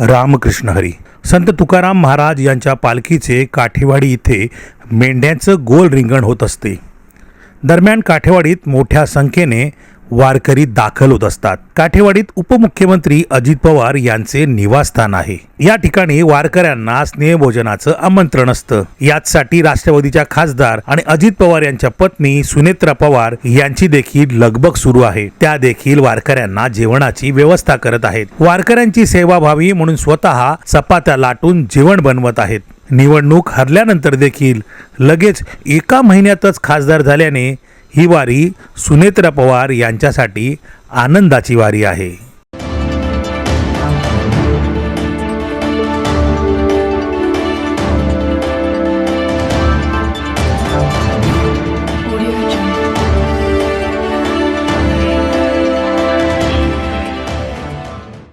रामकृष्ण हरी. संत तुकाराम महाराज यांच्या पालखीचे काठेवाडी इथे मेंढ्यांचं गोल रिंगण होत असते. दरम्यान काठेवाडीत मोठ्या संख्येने वारकरी दाखल होत असतात. काठेवाडीत उपमुख्यमंत्री अजित पवार यांचे निवासस्थान आहे. या ठिकाणी वारकऱ्यांना स्नेहभोजनाचं आमंत्रण असतं. याचसाठी राष्ट्रवादीच्या खासदार आणि अजित पवार यांच्या पत्नी सुनेत्रा पवार यांची देखील लगबग सुरू आहे. त्या देखील वारकऱ्यांना जेवणाची व्यवस्था करत आहेत. वारकऱ्यांची सेवा व्हावी म्हणून स्वतः चपात्या लाटून जेवण बनवत आहेत. निवडणूक हरल्यानंतर देखील लगेच एका महिन्यातच खासदार झाल्याने ही वारी सुनेत्रा पवार यांच्यासाठी आनंदाची वारी आहे.